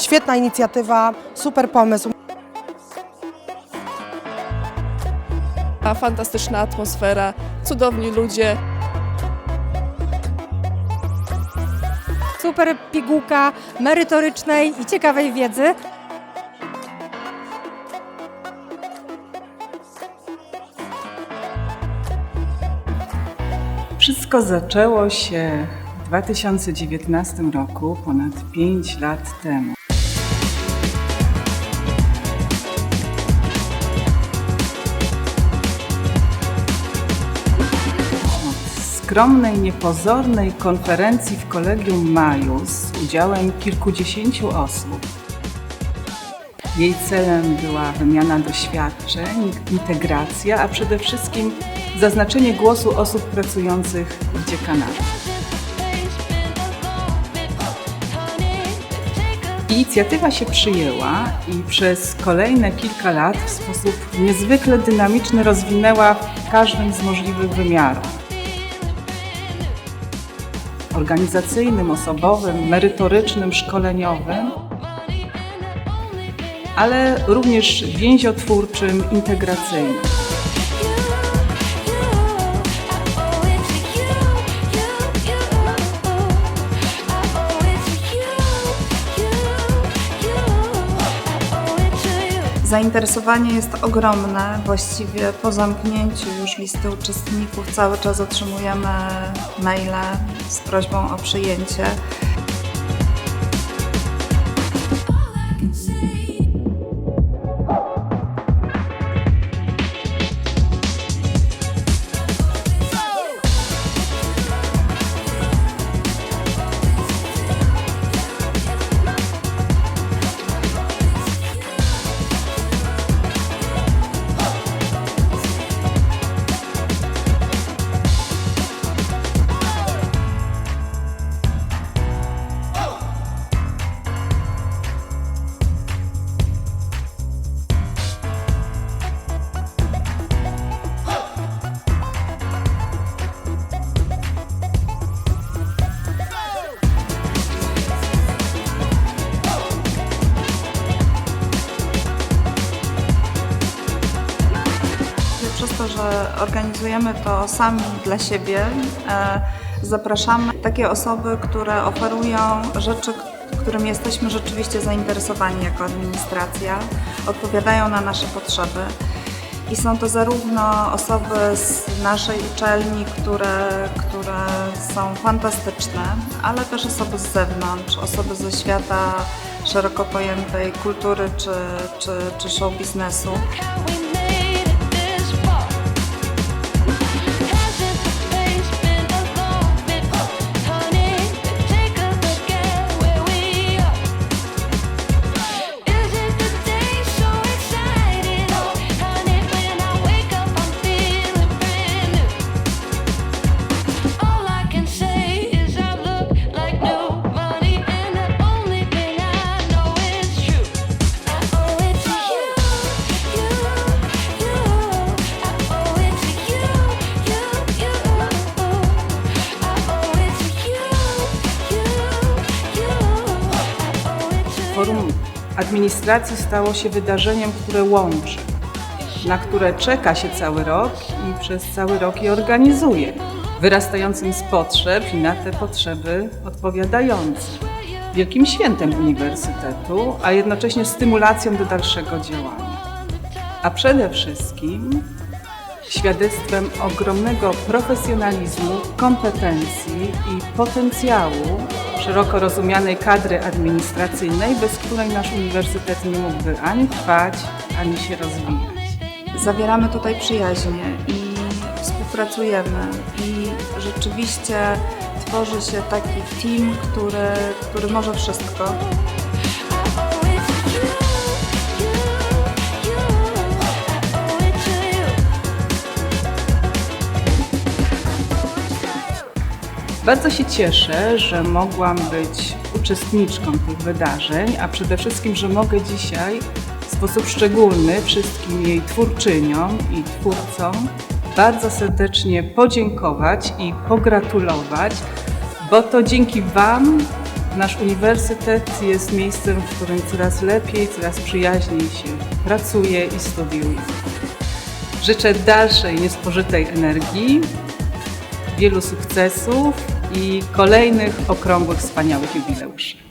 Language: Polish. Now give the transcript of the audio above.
Świetna inicjatywa, super pomysł. A fantastyczna atmosfera, cudowni ludzie. Super pigułka merytorycznej i ciekawej wiedzy. Wszystko zaczęło się w 2019 roku, ponad 5 lat temu. Skromnej, niepozornej konferencji w Kolegium Maju z udziałem kilkudziesięciu osób. Jej celem była wymiana doświadczeń, integracja, a przede wszystkim zaznaczenie głosu osób pracujących w dziekanacie. Inicjatywa się przyjęła i przez kolejne kilka lat w sposób niezwykle dynamiczny rozwinęła w każdym z możliwych wymiarów. Organizacyjnym, osobowym, merytorycznym, szkoleniowym, ale również więziotwórczym, integracyjnym. Zainteresowanie jest ogromne. Właściwie po zamknięciu już listy uczestników cały czas otrzymujemy maile z prośbą o przyjęcie. Przez to, że organizujemy to sami dla siebie, e, zapraszamy takie osoby, które oferują rzeczy, którymi jesteśmy rzeczywiście zainteresowani jako administracja, odpowiadają na nasze potrzeby. I są to zarówno osoby z naszej uczelni, które, które są fantastyczne, ale też osoby z zewnątrz, osoby ze świata szeroko pojętej kultury czy, czy, czy show biznesu. Administracji stało się wydarzeniem, które łączy, na które czeka się cały rok i przez cały rok je organizuje, wyrastającym z potrzeb i na te potrzeby odpowiadającym. Wielkim świętem Uniwersytetu, a jednocześnie stymulacją do dalszego działania. A przede wszystkim świadectwem ogromnego profesjonalizmu, kompetencji i potencjału szeroko rozumianej kadry administracyjnej, bez której nasz uniwersytet nie mógłby ani trwać, ani się rozwijać. Zawieramy tutaj przyjaźnie i współpracujemy i rzeczywiście tworzy się taki team, który, który może wszystko. Bardzo się cieszę, że mogłam być uczestniczką tych wydarzeń, a przede wszystkim, że mogę dzisiaj w sposób szczególny wszystkim jej twórczyniom i twórcom bardzo serdecznie podziękować i pogratulować, bo to dzięki Wam Nasz uniwersytet jest miejscem, w którym coraz lepiej, coraz przyjaźniej się pracuje i studiuje. Życzę dalszej niespożytej energii, wielu sukcesów i kolejnych okrągłych, wspaniałych jubileuszy.